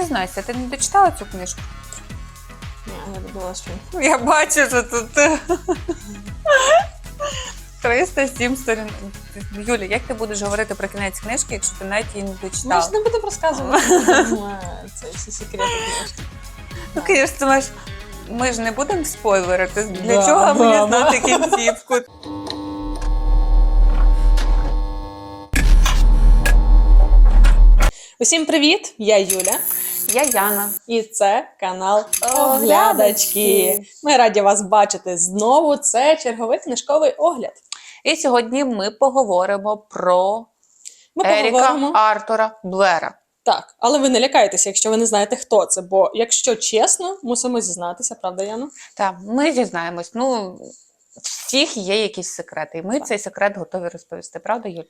Признайся, ти не дочитала цю книжку? Ні, я думала, що Я бачу, що тут. 307 сторін. Юля, як ти будеш говорити про кінець книжки, якщо ти навіть її не ми ж не будемо розказувати е, це всі секрети. книжки. Ну, звісно, ти маєш. Ми ж не будемо спойлерити. Для Да, чого да, мені да. знати кінцівку? Усім привіт! Я Юля, Я Яна. і це канал Оглядачки. Ми раді вас бачити знову. Це черговий книжковий огляд. І сьогодні ми поговоримо про Ми Еріка поговоримо Артура Блера. так, але ви не лякайтеся, якщо ви не знаєте, хто це. Бо якщо чесно, мусимо зізнатися, правда, Яна? Так, ми дізнаємось. Ну, всіх є якісь секрети, і ми Так. цей секрет готові розповісти, правда, Юль?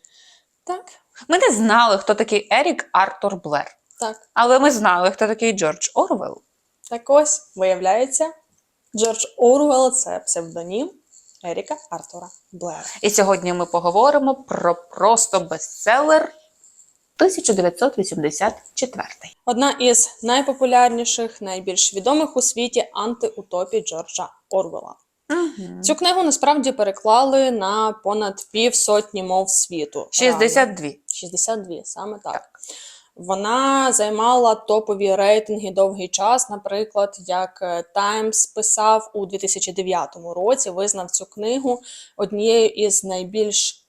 Так, Ми не знали, хто такий Ерік Артур Блер. Так. Але ми знали, хто такий Джордж Орвел. Так ось, виявляється, Джордж Оруелл це псевдонім Еріка Артура Блера. І сьогодні ми поговоримо про просто бестселер 1984. Одна із найпопулярніших, найбільш відомих у світі антиутопій Джорджа Орвела. Угу. Цю книгу насправді переклали на понад півсотні мов світу. 62. 62, саме так. Вона займала топові рейтинги довгий час. Наприклад, як е, Times писав у 2009 році, визнав цю книгу однією із найбільш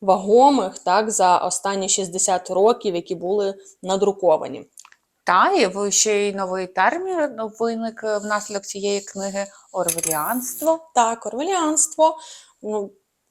вагомих так за останні 60 років, які були надруковані. Та і ще й новий термін виник е, внаслідок цієї книги Орвеліанство. Так, орвеліанство.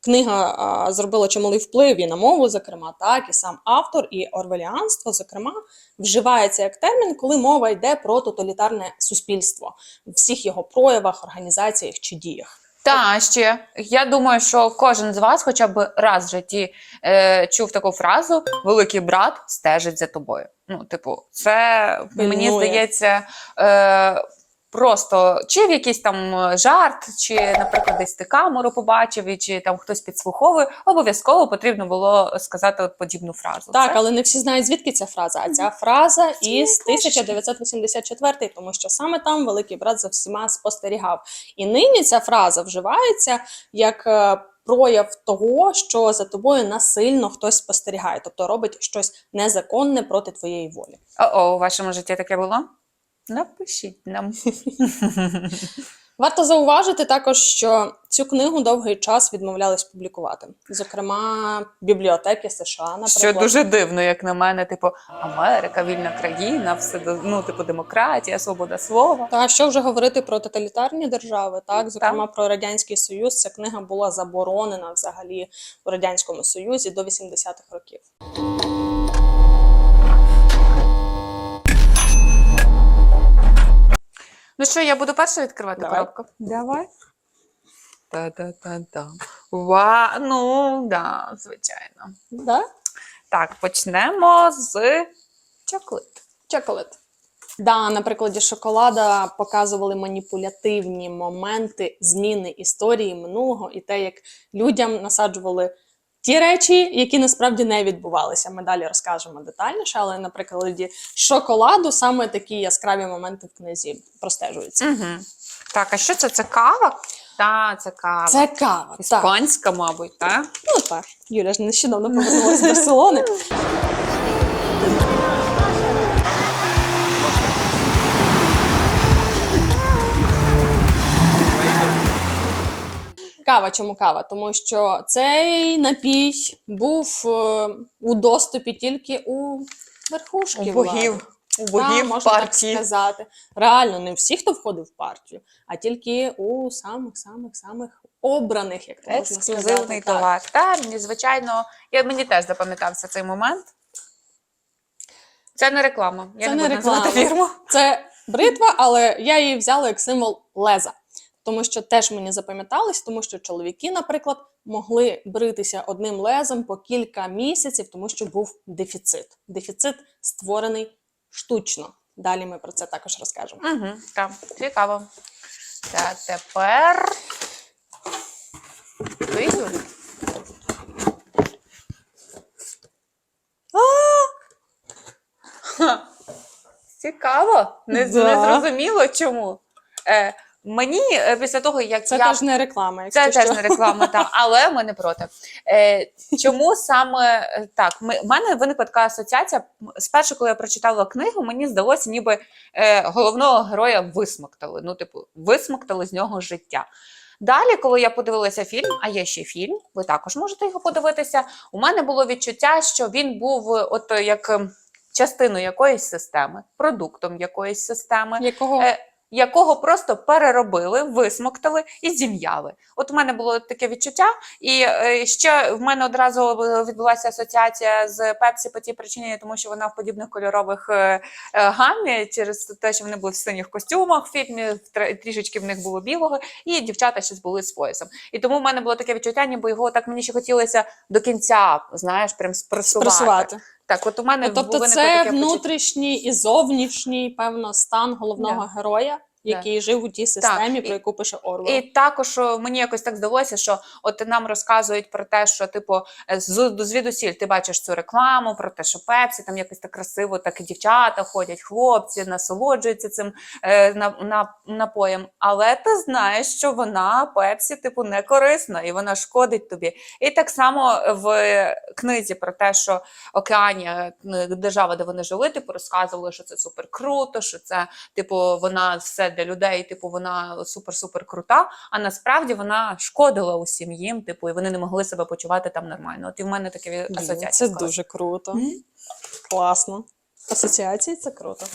Книга зробила чималий вплив і на мову, зокрема, так, і сам автор, і орвеліанство, зокрема, вживається як термін, коли мова йде про тоталітарне суспільство в всіх його проявах, організаціях чи діях. Та ще я думаю, що кожен з вас хоча б раз в житті е, чув таку фразу Великий брат стежить за тобою. Ну, типу, це мені здається. Е, Просто чи в якийсь там е, жарт, чи, наприклад, десь ти камеру побачив, і чи там хтось підслуховує, обов'язково потрібно було сказати от подібну фразу. Так, Це- але не всі знають, звідки ця фраза. А ця фраза із найкраще. 1984, тому що саме там великий брат за всіма спостерігав. І нині ця фраза вживається як е, прояв того, що за тобою насильно хтось спостерігає, тобто робить щось незаконне проти твоєї волі. О-о, у вашому житті таке було? Напишіть нам. Варто зауважити також, що цю книгу довгий час відмовлялись публікувати. Зокрема, бібліотеки США, наприклад. Що дуже дивно, як на мене, типу, Америка, вільна країна, все до- ну, типу, демократія, свобода слова. Та що вже говорити про тоталітарні держави, так зокрема про радянський союз. Ця книга була заборонена взагалі у радянському союзі до 80-х років. Ну що, я буду перша відкривати Давай. коробку? Давай. Та-та-та-та. Ва, ну, да, звичайно. Да? Так, почнемо з чоклит. Чоколад. Да, на прикладі шоколада показували маніпулятивні моменти зміни історії минулого і те, як людям насаджували ті речі, які насправді не відбувалися. Ми далі розкажемо детальніше, але наприклад, шоколаду саме такі яскраві моменти в книзі простежуються. Угу. Так, а що це? Це кава? Та, це кава. Це кава. Так. Мабуть, так? Ну так, Юля ж нещодавно повернулася до Барселони. Кава, чому кава? Тому що цей напій був е, у доступі тільки у верхушки. У богів. У богів можна партії. так сказати. Реально, не всі, хто входив в партію, а тільки у самих самих самих обраних, як можна Ексклюзивний сказати. так. товар. Та, мені, звичайно, я, мені теж запам'ятався цей момент. Це не реклама. Я Це не, не буду реклама. фірму. Це бритва, але я її взяла як символ леза. Тому що теж мені запам'яталось, тому що чоловіки, наприклад, могли бритися одним лезом по кілька місяців, тому що був дефіцит. Дефіцит створений штучно. Далі ми про це також розкажемо. Угу, так, цікаво. Та тепер. Юль? Цікаво. Не, Да. не зрозуміло чому. Е, мені е, після того, як Це я теж не реклама, якщо Це що. теж не реклама, та, але ми не проти. Е, чому саме е, так? Ми, в мене виникла така асоціація. Спершу, коли я прочитала книгу, мені здалося, ніби е, головного героя висмоктали. Ну, типу, висмоктали з нього життя. Далі, коли я подивилася фільм, а є ще фільм, ви також можете його подивитися. У мене було відчуття, що він був е, от як ем, частиною якоїсь системи, продуктом якоїсь системи Якого Е, якого просто переробили, висмоктали і зім'яли. От у мене було таке відчуття, і е, ще в мене одразу відбулася асоціація з Пепсі по тій причині, тому що вона в подібних кольорових е, е, гамі, через те, що вони були в синіх костюмах в фільмі, трішечки в них було білого, і дівчата ще були з поясом. І тому в мене було таке відчуття, ніби його так мені ще хотілося до кінця, знаєш, прям спросувати. Так, от у мене Ну, тобто, це таке внутрішній і зовнішній, певно, стан головного героя, який жив у тій системі, І- про яку пише Орвел. І також мені якось так здалося, що от нам розказують про те, що типу е, з звідусіль ти бачиш цю рекламу, про те, що Пепсі там якось так красиво, так і дівчата ходять, хлопці насолоджуються цим е, на, на, напоєм. Але ти знаєш, що вона Пепсі, типу, не корисна і вона шкодить тобі. І так само в книзі про те, що Океанія, е, держава, де вони жили, типу розказували, що це супер круто, що це типу вона все для людей, типу вона супер-супер крута. А насправді вона шкодила усім їм, типу, і вони не могли себе почувати там нормально. От і в мене таке асоціація. це склалась. дуже круто. Мгм. Класно. Асоціації це круто.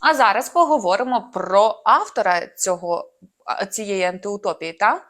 А зараз поговоримо про автора цього цієї антиутопії, та?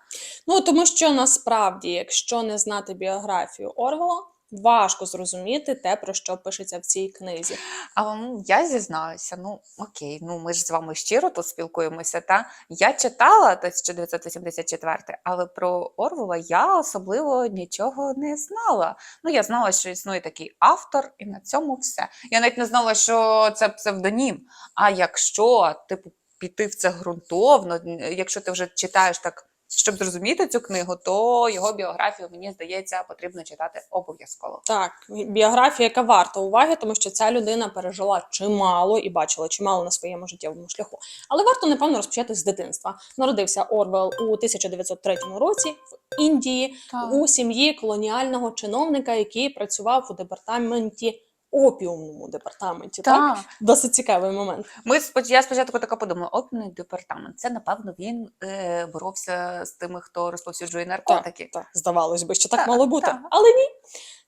Ну тому що насправді, якщо не знати біографію Орвела, важко зрозуміти те, про що пишеться в цій книзі. А я зізнаюся, ну окей, ну ми ж з вами щиро тут спілкуємося. Та я читала 1984, але про Орвела я особливо нічого не знала. Ну я знала, що існує такий автор, і на цьому все. Я навіть не знала, що це псевдонім. А якщо типу піти в це ґрунтовно, якщо ти вже читаєш так. Щоб зрозуміти цю книгу, то його біографію, мені здається, потрібно читати обов'язково. Так, біографія, яка варта уваги, тому що ця людина пережила чимало і бачила чимало на своєму життєвому шляху. Але варто, напевно, розпочати з дитинства. Народився Орвел у 1903 році в Індії у сім'ї колоніального чиновника, який працював у департаменті. Опіумному департаменті, так? Так. Досить цікавий момент. Ми споч- я спочатку така подумала, опільний департамент. Це напевно він е, боровся з тими, хто розповсюджує наркотики. Так, здавалось би, що так, Так, мало бути. так. Але ні.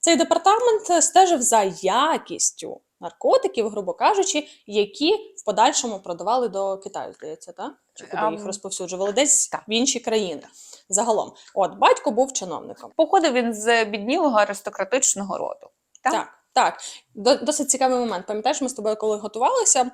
Цей департамент стежив за якістю наркотиків, грубо кажучи, які в подальшому продавали до Китаю, здається, так? Чи куди їх розповсюджували? Десь так. в інші країни. Загалом, от батько був чиновником. Походив він з біднілого аристократичного роду. Так? Так, так. До- Досить цікавий момент. Пам'ятаєш, ми з тобою, коли готувалися,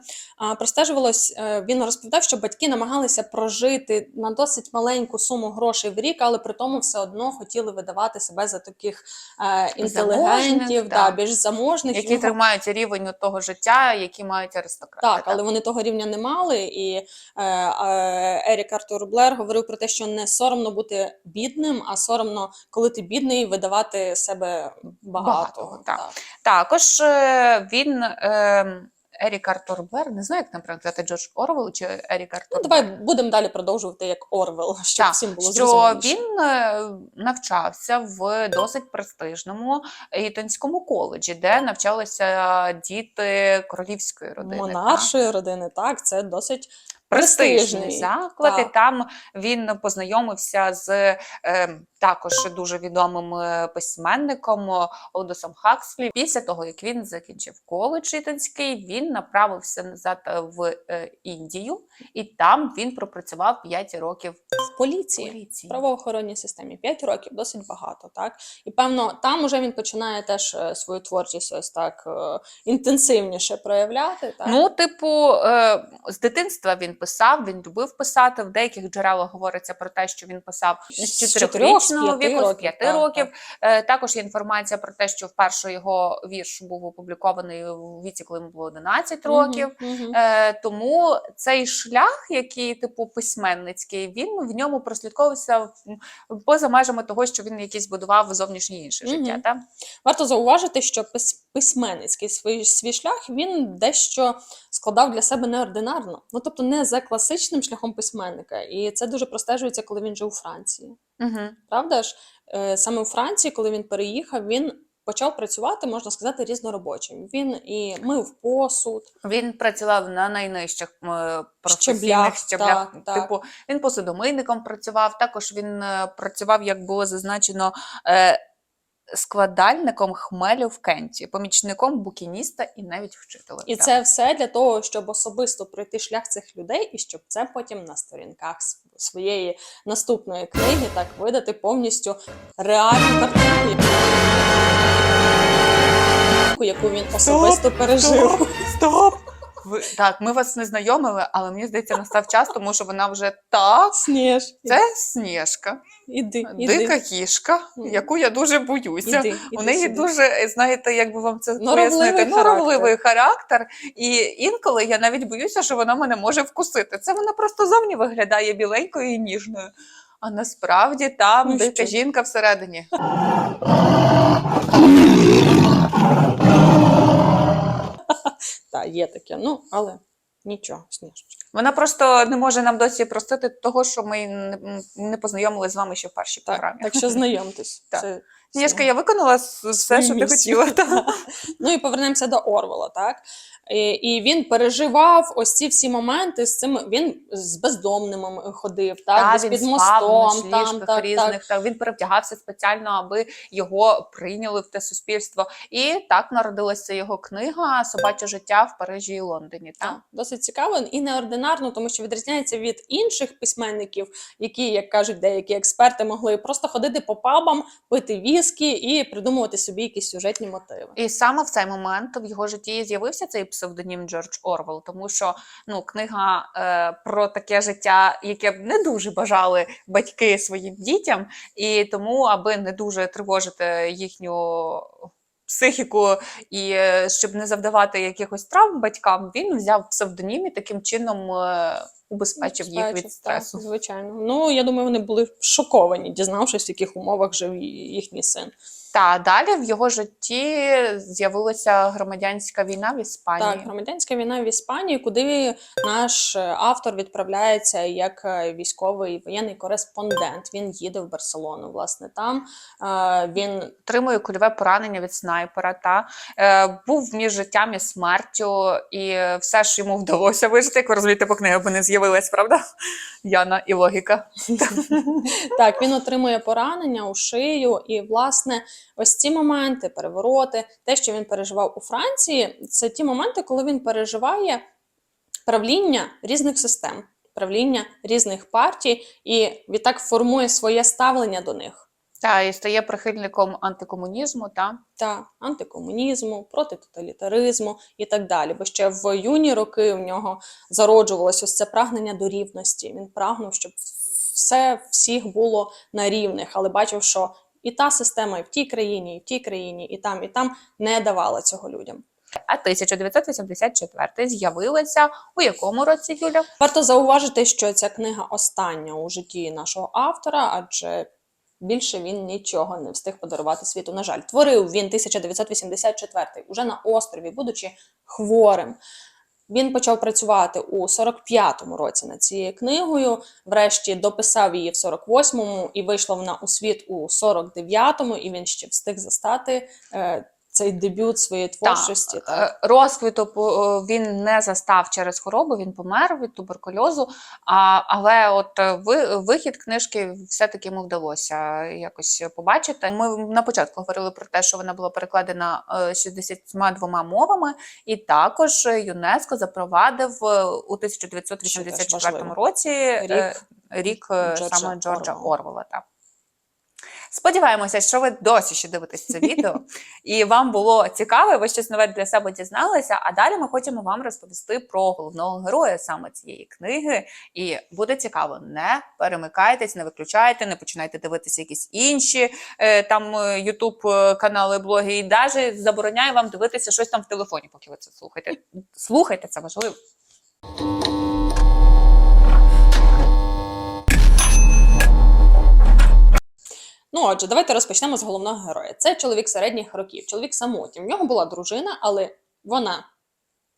простежувалось, е, він розповідав, що батьки намагалися прожити на досить маленьку суму грошей в рік, але при тому все одно хотіли видавати себе за таких е, інтелігентів, да, більш заможних. Які Його- тримають рівень того життя, які мають аристократи. Так, але вони того рівня не мали. І е, Ерік Артур Блер говорив про те, що не соромно бути бідним, а соромно, коли ти бідний, видавати себе багатого. Багатого, так. Також е, він. Е, Ерік Артур Блер, не знаю, як нам правильно Джордж Орвел чи Ерік Артур Ну, давай будемо далі продовжувати як Орвел, щоб Так, всім було що він е, навчався в досить престижному Ітонському коледжі, де навчалися діти королівської родини. так. Родини, так, це досить престижний заклад, так. і там він познайомився з е, також дуже відомим е, письменником Олдосом Хакслі. Після того, як він закінчив коледж Ітанський, він направився назад е, в е, Індію, і там він пропрацював 5 років поліції. поліції. Правоохоронній системі 5 років досить багато, так і певно, там уже він починає теж е, свою творчість ось так е, інтенсивніше проявляти. Так? Ну, типу, е, з дитинства він писав, він любив писати. В деяких джерелах говориться про те, що він писав з З чотирьохрічного чотирьох, з п'яти віку, з років, так, років. Е, Також є інформація про те, що вперше його вірш був опублікований у віці, коли йому було 11 років. Мгм. Е, Тому цей шлях, який типу письменницький, він в ньому. Ньому прослідковувався м, поза межами того, що він якийсь будував зовнішнє інше життя. Та? Варто зауважити, що письменницький свій, свій шлях він дещо складав для себе неординарно, ну тобто не за класичним шляхом письменника. І це дуже простежується, коли він жив у Франції. Угу. Правда ж, Е, саме у Франції, коли він переїхав, він почав працювати, можна сказати, різноробочим. Він і мив посуд, Він працював на найнижчих е, професійних Щеблях, щеблях. так, так. Типу, він посудомийником працював. Також він е, працював, як було зазначено, е, складальником хмелю в Кенті, помічником букініста і навіть вчителем. і Так. це все для того, щоб особисто пройти шлях цих людей, і щоб це потім на сторінках своєї наступної книги так видати повністю реальну картинку, яку- яку він особисто пережив. Стоп! Ви, так, ми вас не знайомили, але мені здається, настав час, тому що вона вже так. Сніж, Це Сніжка, іди, іди, дика кішка, яку я дуже боюся. іди, У неї сюди. дуже, знаєте, як би вам це Норовливий пояснити, характер. норовливий характер. І інколи я навіть боюся, що вона мене може вкусити. Це вона просто зовні виглядає біленькою і ніжною. А насправді там Ну, дика що? жінка всередині. Та, є таке, ну, але нічого, Сніжечка. Вона просто не може нам досі простити того, що ми не, познайомилися з вами ще в першій Так, програмі. так що знайомтесь. Це Сніжка, я виконала все, що ти хотіла. так. Ну і повернемося до Орвела, так? І, і він переживав ось ці всі моменти з цим. Він з бездомними ходив, так, Та, десь він під спав мостом, на там, так, різних. так. Так. Він перевдягався спеціально, аби його прийняли в те суспільство. І так народилася його книга Собаче життя в Парижі і Лондоні. Так? Так, досить цікаво і неординарно, тому що відрізняється від інших письменників, які, як кажуть деякі експерти, могли просто ходити по пабам, пити віскі і придумувати собі якісь сюжетні мотиви. І саме в цей момент в його житті з'явився цей псевдонім Джордж Орвел, тому що ну, книга е, про таке життя, яке б не дуже бажали батьки своїм дітям, і тому, аби не дуже тривожити їхню психіку і е, щоб не завдавати якихось травм батькам, він взяв псевдонім і таким чином е, убезпечив їх від стресу. Так, звичайно. Ну, я думаю, вони були шоковані, дізнавшись, в яких умовах жив їхній син. Та далі в його житті з'явилася громадянська війна в Іспанії. Так, громадянська війна в Іспанії, куди наш е, автор відправляється як е, військовий воєнний кореспондент. Він їде в Барселону. Власне, там е, він отримує кульове поранення від снайпера. Та був між життям і смертю, і все ж йому вдалося вижити. Як ви розумієте, по книги, бо не з'явилась, правда? Яна і логіка. так він отримує поранення у шию, і власне ось ці моменти, перевороти, те, що він переживав у Франції, це ті моменти, коли він переживає правління різних систем, правління різних партій, і відтак формує своє ставлення до них. Та і стає прихильником антикомунізму. Та та антикомунізму, протитоталітаризму і так далі. Бо ще в юні роки в нього зароджувалось ось це прагнення до рівності. Він прагнув, щоб все всіх було на рівних, але бачив, що і та система, і в тій країні, і в тій країні, і там, і там не давала цього людям. а 1984 з'явилася у якому році Юля? Варто зауважити, що ця книга остання у житті нашого автора, адже більше він нічого не встиг подарувати світу. На жаль, творив він 1984 уже на острові, будучи хворим. Він почав працювати у 45-му році над цією книгою. Врешті дописав її в 48-му і вийшла вона у світ у 49-му, і він ще встиг застати е, цей дебют своєї творчості. Е, розквіту по- він не застав через хворобу, він помер від туберкульозу. А, але от е, вихід книжки все-таки йому вдалося якось побачити. Ми на початку говорили про те, що вона була перекладена е, 62 мовами, і також ЮНЕСКО запровадив е, у 1984 важливо. році е, Рік рік е, Джорджа саме Джорджа Орвелла. Орвела. Так. Сподіваємося, що ви досі ще дивитесь це відео, і вам було цікаво, ви щось нове для себе дізналися. А далі ми хочемо вам розповісти про головного героя саме цієї книги. І буде цікаво, не перемикайтесь, не виключайте, не починайте дивитися якісь інші е, там Ютуб канали, блоги, і навіть забороняю вам дивитися щось там в телефоні, поки ви це слухаєте. Слухайте, це важливо. Ну, отже, давайте розпочнемо з головного героя. Це чоловік середніх років, чоловік самотній. В нього була дружина, але вона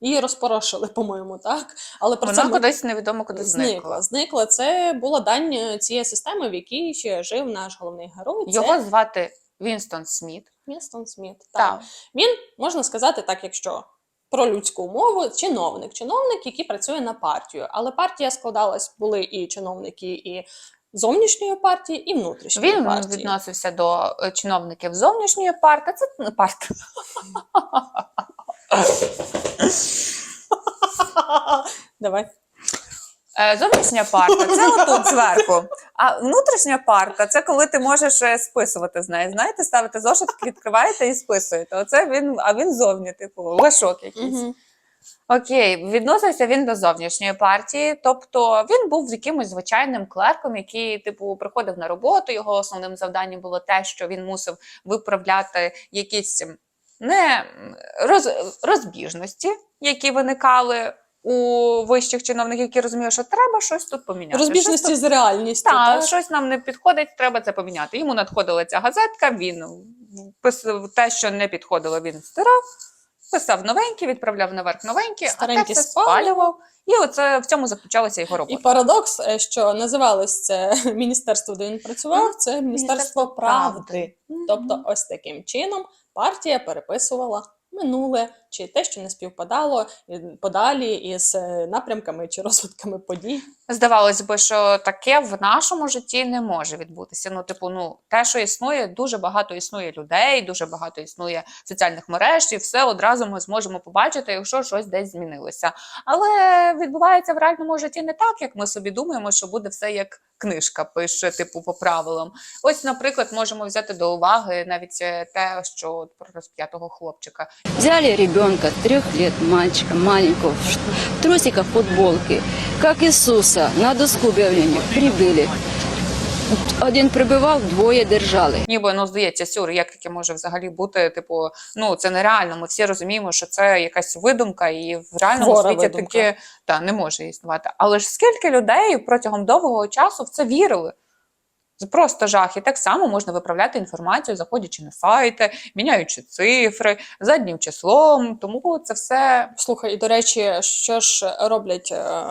її розпорошили, по-моєму, так? Але про Вона це кудись невідомо куди зникла. зникла. Зникла. Це була дань цієї системи, в якій ще жив наш головний герой. Це Його звати Вінстон Сміт. Вінстон Сміт. Так. Так. Він можна сказати так, якщо про людську мову, чиновник, чиновник, який працює на партію. Але партія складалась, були і чиновники і зовнішньої партії, і внутрішньої Він партії. відносився до е, чиновників зовнішньої парти. Це не парт. Давай. Е, Зовнішня парта це отут зверху. А внутрішня парта це коли ти можеш е, списувати з неї. Знаєте, ставите зошит, відкриваєте і списуєте. Оце він, а він зовні, типу, лешок якийсь. Окей, відносився він до зовнішньої партії, тобто він був якимось звичайним клерком, який, типу, приходив на роботу. Його основним завданням було те, що він мусив виправляти якісь не роз, розбіжності, які виникали у вищих чиновників, які розуміли, що треба щось тут поміняти. Розбіжності тут- з реальністю. та, так? щось нам не підходить, треба це поміняти. Йому надходила ця газетка, він писав те, що не підходило, він стирав, писав новенькі, відправляв наверх новенькі, а те все спалював. спалював. І оце в цьому заключалася його робота. І парадокс, е, що називалось це міністерство, де він працював, це міністерство Міністерство правди. правди. Тобто, ось таким чином партія переписувала минуле чи те, що не співпадало і подалі із е, напрямками чи розвитками подій. Здавалось би, що таке в нашому житті не може відбутися. Ну, типу, ну те, що існує, дуже багато існує людей, дуже багато існує соціальних мереж, і все одразу ми зможемо побачити, якщо щось десь змінилося. Але відбувається в реальному житті не так, як ми собі думаємо, що буде все як книжка пише, типу, по правилам. Ось, наприклад, можемо взяти до уваги навіть е, те, що про розп'ятого хлопчика. Взяли ребенка трех лет, мальчика маленького, в трусиках, футболке, как Иисуса, на доску объявления прибыли. Один прибивав, двоє держали. Ніби ну здається, сюр, як таке може взагалі бути? Типу, ну це нереально. Ми всі розуміємо, що це якась видумка, і в реальному Хвора світі видумка. таке та не може існувати. Але ж скільки людей протягом довгого часу в це вірили? Це просто жах. І так само можна виправляти інформацію, заходячи на сайти, міняючи цифри заднім числом. Тому це все Слухай, і до речі, що ж роблять е,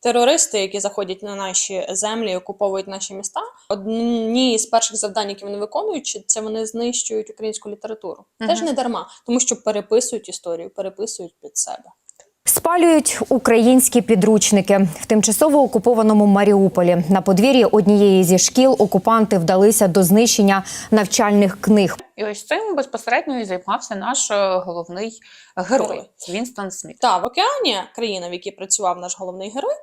терористи, які заходять на наші землі окуповують наші міста? Одні з перших завдань, які вони виконують, це вони знищують українську літературу. Теж не дарма, тому що переписують історію, переписують під себе. Спалюють українські підручники в тимчасово окупованому Маріуполі. На подвір'ї однієї зі шкіл окупанти вдалися до знищення навчальних книг. і ось цим безпосередньо і займався наш е, головний герой. Вінстон Сміт. Та в океані, країна, в якій працював наш головний герой,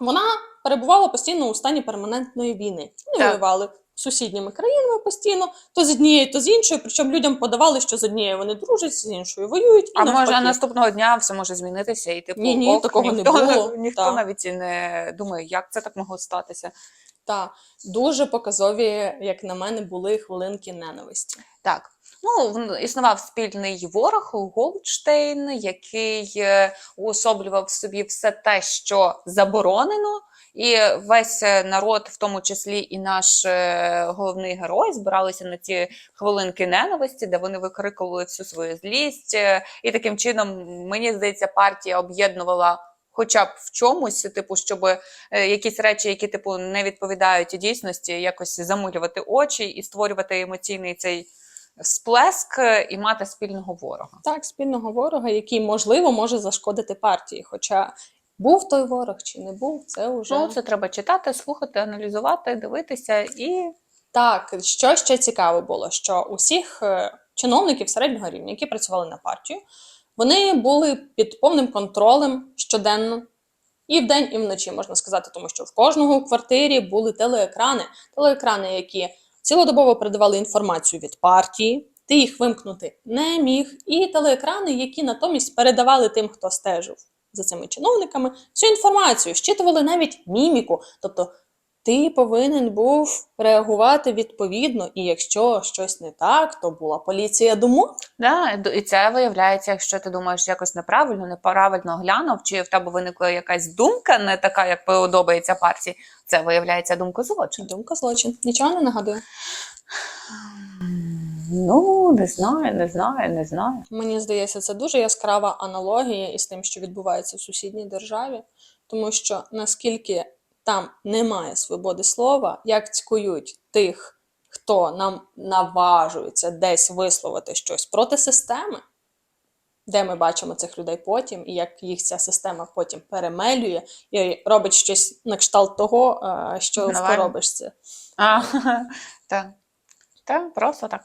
вона перебувала постійно у стані перманентної війни. Вони Так. воювали сусідніми країнами постійно, то з однією, то з іншою. Причому людям подавали, що з однією вони дружать, з іншою воюють. І А може наступного дня все може змінитися, і типу Ні-ні, ок, такого не було. ніхто Так. навіть і не думає, як це так могло статися. Та дуже показові, як на мене, були хвилинки ненависті. Так. Ну, існував спільний ворог Голдштейн, який е, уособлював в собі все те, що заборонено, і весь е, народ, в тому числі і наш е, головний герой, збиралися на ці хвилинки ненависті, де вони викрикували всю свою злість. е, І таким чином, мені здається, партія об'єднувала. Хоча б в чомусь, типу, щоб якісь речі, які типу не відповідають дійсності, якось замилювати очі і створювати емоційний цей сплеск і мати спільного ворога. Так, спільного ворога, який можливо може зашкодити партії. Хоча був той ворог чи не був, це вже Ну, це треба читати, слухати, аналізувати, дивитися і Так, що ще цікаво було, що усіх е, чиновників середнього рівня, які працювали на партію, вони були під повним контролем щоденно. І вдень, і вночі, можна сказати, тому що в кожного у квартирі були телеекрани, телеекрани, які цілодобово передавали інформацію від партії, ти їх вимкнути не міг, і телеекрани, які натомість передавали тим, хто стежив за цими чиновниками, всю інформацію, щитували навіть міміку, тобто ти повинен був реагувати відповідно, і якщо щось не так, то була поліція думок. Да, і це виявляється, якщо ти думаєш якось неправильно, неправильно глянув, чи в тебе виникла якась думка не така, як подобається партії, це виявляється думка злочин. Думка злочин. Нічого не нагадує. Ну, не знаю, не знаю, не знаю. Мені здається, це дуже яскрава аналогія із тим, що відбувається в сусідній державі, тому що наскільки там немає свободи слова, як цькують тих, хто нам наважується десь висловити щось проти системи, де ми бачимо цих людей потім, і як їх ця система потім перемелює і робить щось на кшталт того, е, що в Навально. коробочці. А, так. Так, просто так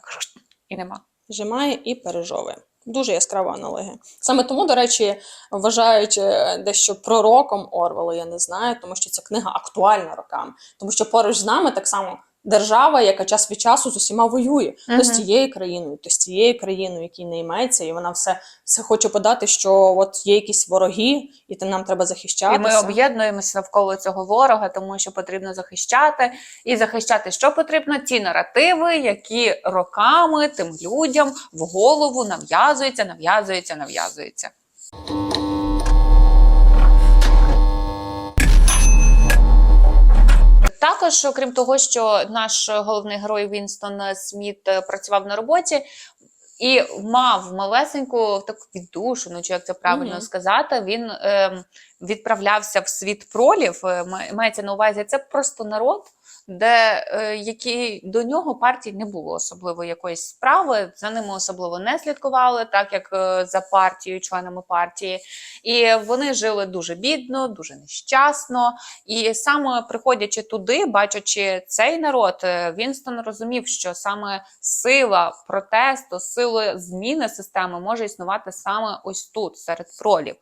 і нема. жимає і пережовує. Дуже яскрава аналогія. Саме тому, до речі, вважають е, дещо пророком Орвела, я не знаю, тому що ця книга актуальна рокам, Тому що поруч з нами так само держава, яка час від часу з усіма воює. То з тією країною, то з цією країною, якій не йметься, і вона все, все хоче подати, що от є якісь вороги, і то нам треба І ми об'єднуємося навколо цього ворога, тому що потрібно захищати. І захищати що потрібно? Ті наративи, які роками тим людям в голову нав'язуються, нав'язуються, нав'язуються. Також, окрім того, що наш головний герой Вінстон Сміт е, працював на роботі і мав малесеньку таку віддушину, чи як це правильно Мгм. сказати, він е, відправлявся в світ пролів. е, Мається на увазі, це просто народ, де е, які до нього партії не було особливо якоїсь справи, за ними особливо не слідкували, так як е, за партією, членами партії. І вони жили дуже бідно, дуже нещасно. І саме приходячи туди, бачачи цей народ, е, Вінстон розумів, що саме сила протесту, сила зміни системи може існувати саме ось тут, серед пролів.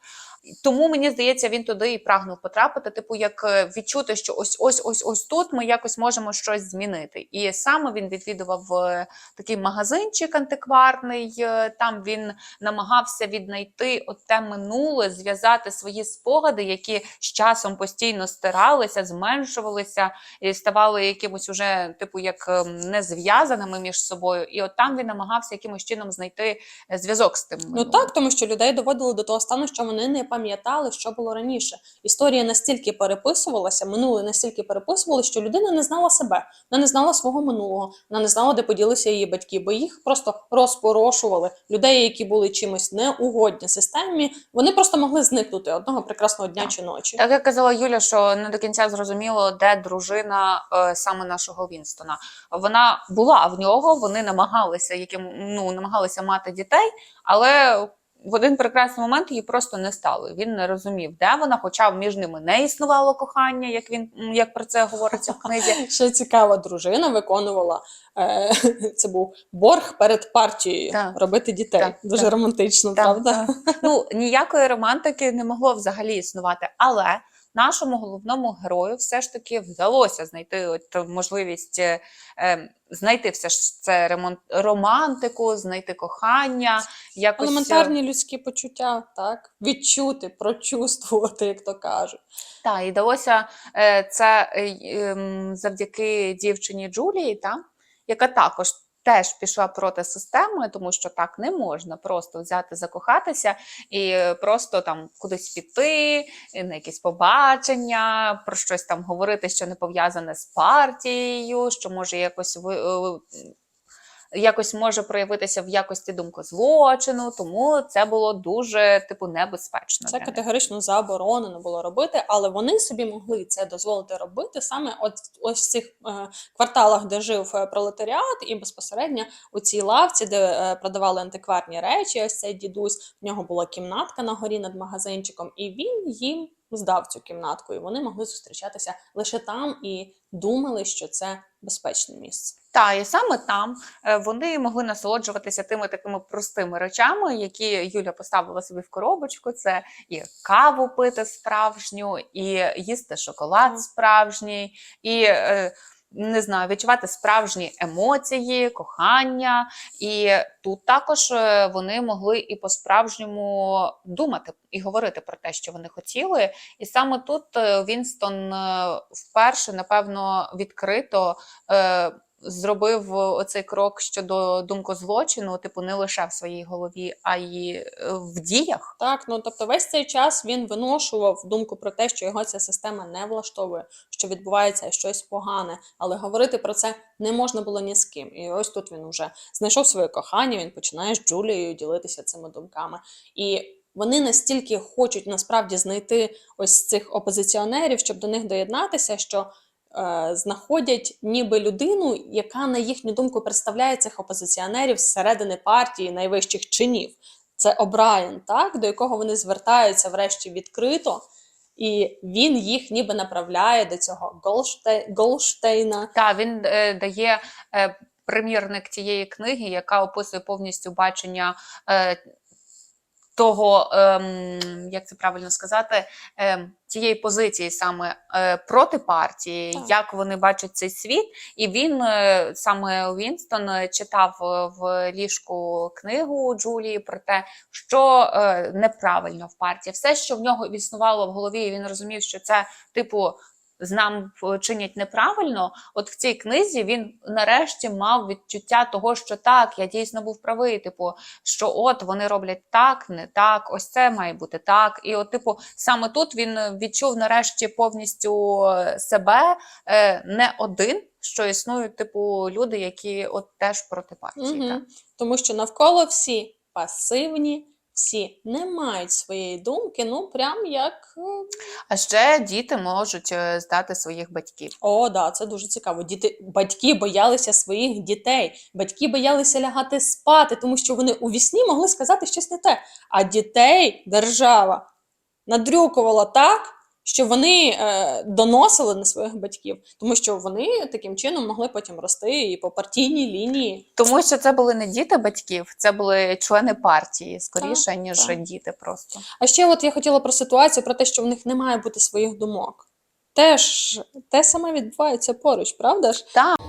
Тому мені здається, він туди і прагнув потрапити, типу, як е, відчути, що ось ось ось ось тут ми якось можемо щось змінити. І саме він відвідував е, такий магазинчик антикварний. е, Там він намагався віднайти от те минуле, зв'язати свої спогади, які з часом постійно стиралися, зменшувалися і ставали якимось уже, типу, як ем, не зв'язаними між собою. І от там він намагався якимось чином знайти зв'язок з тим. Ну так, тому що людей доводили до того стану, що вони не пам'ятали, що було раніше. Історія настільки переписувалася, минуле настільки переписували, що людина не знала себе, вона не знала свого минулого, вона не знала, де поділися її батьки, бо їх просто розпорошували. Людей, які були чимось неугодні системі, вони просто могли зникнути одного прекрасного дня Так. чи ночі. Так як казала Юля, що не до кінця зрозуміло, де дружина е, саме нашого Вінстона. Вона була в нього, вони намагалися яким ну намагалися мати дітей, але в один прекрасний момент її просто не стало. Він не розумів, де вона, хоча між ними не існувало кохання, як він як про це говориться в книзі. Ще цікава дружина виконувала е, це був борг перед партією Так. робити дітей. Так, Дуже так. романтично, Так, правда? так. Ну ніякої романтики не могло взагалі існувати, але нашому головному герою все ж таки вдалося знайти от можливість е, е, знайти все ж це ремон- романтику, знайти кохання, якось е, Елементарні людські почуття, так? Відчути, прочувствувати, як то кажуть. та і вдалося е, це е, ем, завдяки дівчині Джулії, та яка також. Теж пішла проти системи, тому що так не можна просто взяти, закохатися і е, просто там кудись піти, на якісь побачення, про щось там говорити, що не пов'язане з партією, що може якось ви. Якось може проявитися в якості думки злочину, тому це було дуже типу небезпечно. Це категорично заборонено було робити, але вони собі могли це дозволити робити саме от ось в цих е, кварталах, де жив е, пролетаріат, і безпосередньо у цій лавці, де е, продавали антикварні речі. Ось цей дідусь. В нього була кімнатка на горі над магазинчиком, і він їм здав цю кімнатку, і вони могли зустрічатися лише там і думали, що це безпечне місце. Та і саме там е, вони могли насолоджуватися тими такими простими речами, які Юля поставила собі в коробочку. Це і каву пити справжню, і їсти шоколад справжній, і е, не знаю, відчувати справжні емоції, кохання. І тут також е, вони могли і по-справжньому думати і говорити про те, що вони хотіли. І саме тут Вінстон вперше, напевно, відкрито. Зробив оцей крок щодо думкозлочину, типу, не лише в своїй голові, а й е, в діях. Так, ну тобто весь цей час він виношував думку про те, що його ця система не влаштовує, що відбувається щось погане, але говорити про це не можна було ні з ким. І ось тут він вже знайшов своє кохання, він починає з Джулією ділитися цими думками. І вони настільки хочуть насправді знайти ось цих опозиціонерів, щоб до них доєднатися, що знаходять ніби людину, яка, на їхню думку, представляє цих опозиціонерів зсередини партії найвищих чинів. Це Обрайен, так, до якого вони звертаються врешті відкрито, і він їх ніби направляє до цього Голште... Голштейна. Та він е, дає е, примірник тієї книги, яка описує повністю бачення е, того, ем, як це правильно сказати, ем, тієї позиції саме е, проти партії, Так. як вони бачать цей світ. І він е, саме Вінстон е, читав е, в ліжку книгу Джулії про те, що е, неправильно в партії. Все, що в нього існувало в голові, і він розумів, що це типу. З нам е, чинять неправильно. От в цій книзі він нарешті мав відчуття того, що так, я дійсно був правий. Типу, що от вони роблять так, не так, ось це має бути так. І от, типу, саме тут він відчув нарешті повністю е, себе е, не один, що існують, типу, люди, які от теж проти партії. Угу. Так. Тому що навколо всі пасивні, всі не мають своєї думки, ну прям як. е, А ще діти можуть е, здати своїх батьків. О, да, це дуже цікаво. Діти, батьки боялися своїх дітей, батьки боялися лягати спати, тому що вони у вісні могли сказати щось не те. А дітей держава надрюкувала так, що вони е, доносили на своїх батьків, тому що вони таким чином могли потім рости і по партійній лінії. Тому що це були не діти батьків, це були члени партії, скоріше, Так, ніж так. діти просто. А ще от я хотіла про ситуацію, про те, що в них не має бути своїх думок. Теж те саме відбувається поруч, правда ж? Так.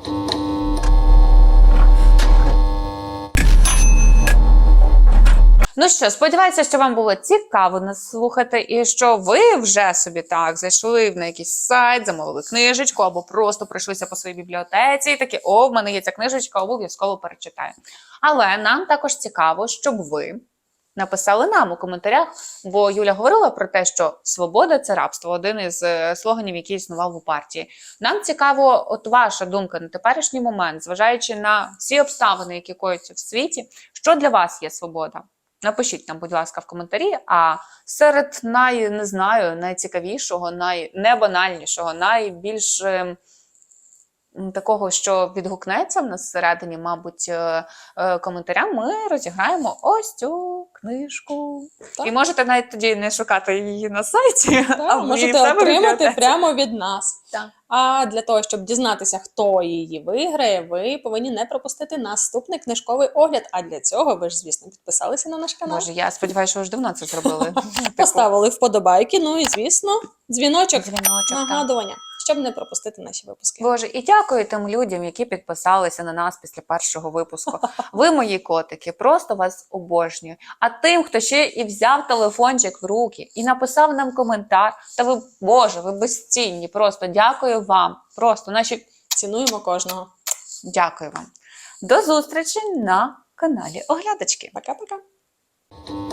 Ну що, сподіваюся, що вам було цікаво нас слухати, і що ви вже собі так зайшли на якийсь сайт, замовили книжечку або просто пройшлися по своїй бібліотеці і такі, о, в мене є ця книжечка, обов'язково перечитаю. Але нам також цікаво, щоб ви написали нам у коментарях, бо Юля говорила про те, що свобода це рабство, один із е, слоганів, який існував у партії. Нам цікаво, от ваша думка на теперішній момент, зважаючи на всі обставини, які коються в світі, що для вас є свобода? Напишіть нам, будь ласка, в коментарі. А серед най, не знаю, найцікавішого, найнебанальнішого, найбільш е, такого, що відгукнеться в нас всередині, мабуть, е, е, ми розіграємо ось цю книжку. Так. І можете навіть тоді не шукати її на сайті, а можете отримати прямо від нас. Так. А для того, щоб дізнатися, хто її виграє, ви повинні не пропустити наступний книжковий огляд. А для цього ви ж, звісно, підписалися на наш канал, Боже, я сподіваюся, що ж давно це зробили. Типу, поставили вподобайки. Ну і звісно, дзвіночок, Дзвіночок, так. нагадування, щоб не пропустити наші випуски. Боже, і дякую тим людям, які підписалися на нас після першого випуску. Ви мої котики, просто вас обожнюю. А тим, хто ще і взяв телефончик в руки і написав нам коментар, та ви, Боже, ви безцінні. Просто дякую дякую вам. Просто наші цінуємо кожного. Дякую вам. До зустрічі на каналі Оглядочки. Пока-пока.